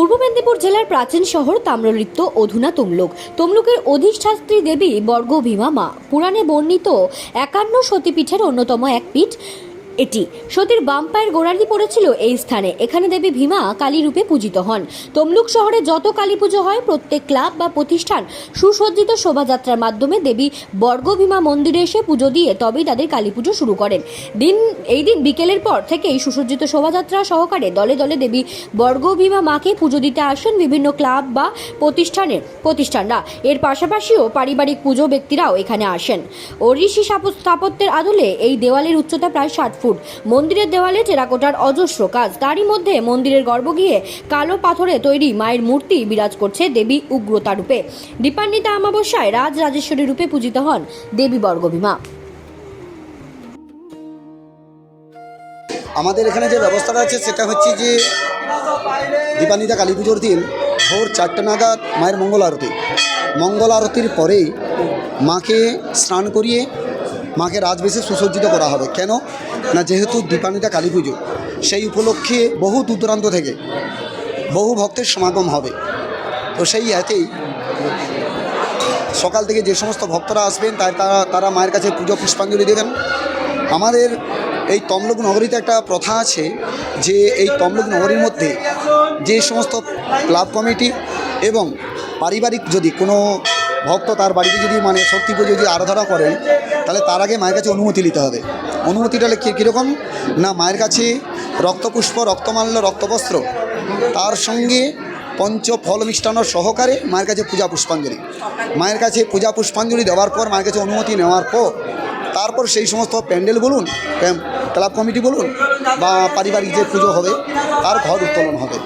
পূর্ব মেদিনীপুর জেলার প্রাচীন শহর তাম্রলিপ্ত অধুনা তমলুক। তমলুকের অধিষ্ঠাত্রী দেবী বর্গভীমা মা। পুরাণে বর্ণিত একান্ন সতীপীঠের অন্যতম এক পীঠ। এটি। সতীর বাম পায়ের গোড়ালি পড়েছিল এই স্থানে। এখানে দেবী ভীমা কালী রূপে পূজিত হন। তমলুক শহরে যত কালী পুজো হয়, প্রত্যেক ক্লাব বা প্রতিষ্ঠান সুসজ্জিত শোভাযাত্রার মাধ্যমে দেবী বর্গভীমা মন্দিরে এসে পুজো দিয়ে তবেই তাদের কালী পুজো শুরু করেন। দিন, এই দিন বিকেলের পর থেকেই সুসজ্জিত শোভাযাত্রা সহকারে দলে দলে দেবী বর্গভীমা মাকে পুজো দিতে আসেন বিভিন্ন ক্লাব বা প্রতিষ্ঠানের প্রতিষ্ঠানরা। এর পাশাপাশিও পারিবারিক পুজো ব্যক্তিরাও এখানে আসেন। ওড়িশি স্থাপত্যের আদলে এই দেওয়ালের উচ্চতা প্রায় ষাট ফুট। মন্দিরের দেওয়ালে টেরাকোটার অজস্র কাজ। তারই মধ্যে মন্দিরের গর্ভগৃহে কালো পাথরে তৈরি মায়ের মূর্তি বিরাজ করছে দেবী উগ্রতা রূপে। দীপান্বিতা অমাবস্যায় রাজ রাজেশ্বরী রূপে পূজিত হন দেবী বর্গভীমা। আমাদের এখানে যে ব্যবস্থাটা আছে, সেটা হচ্ছে যে দীপান্বিতা কালী পুজোর দিন ভোর চারটে নাগাদ মায়ের মঙ্গল আরতি মঙ্গল আরতির পরেই মাকে স্নান করিয়ে মাকে রাজবেশে সুসজ্জিত করা হবে। কেন? না, যেহেতু দীপান্বিতা কালী পুজো সেই উপলক্ষে বহু দূর দূরান্ত থেকে বহু ভক্তের সমাগম হবে। তো সেই এতেই সকাল থেকে যে সমস্ত ভক্তরা আসবেন, তাই তারা তারা মায়ের কাছে পুজো পুষ্পাঞ্জলি দেবেন আমাদের এই তমলুক নগরীতে একটা প্রথা আছে যে এই তমলুক নগরীর মধ্যে যে সমস্ত ক্লাব কমিটি এবং পারিবারিক যদি কোনো ভক্ত তার বাড়িতে যদি মানে শক্তি পুজো যদি আরাধনা করেন তাহলে তার আগে মায়ের কাছে অনুমতি নিতে হবে। অনুমতিটা কীরকম? না, মায়ের কাছে রক্তপুষ্প, রক্তমাল্য, রক্তবস্ত্র, তার সঙ্গে পঞ্চ ফল মিষ্টান্ন সহকারে মায়ের কাছে পূজা পুষ্পাঞ্জলি। মায়ের কাছে পূজা পুষ্পাঞ্জলি দেওয়ার পর, মায়ের কাছে অনুমতি নেওয়ার পর, তারপর সেই সমস্ত প্যান্ডেল বলুন ক্লাব কমিটি বলুন, বা পারিবারিক যে পুজো হবে, তার ঘর উত্তোলন হবে।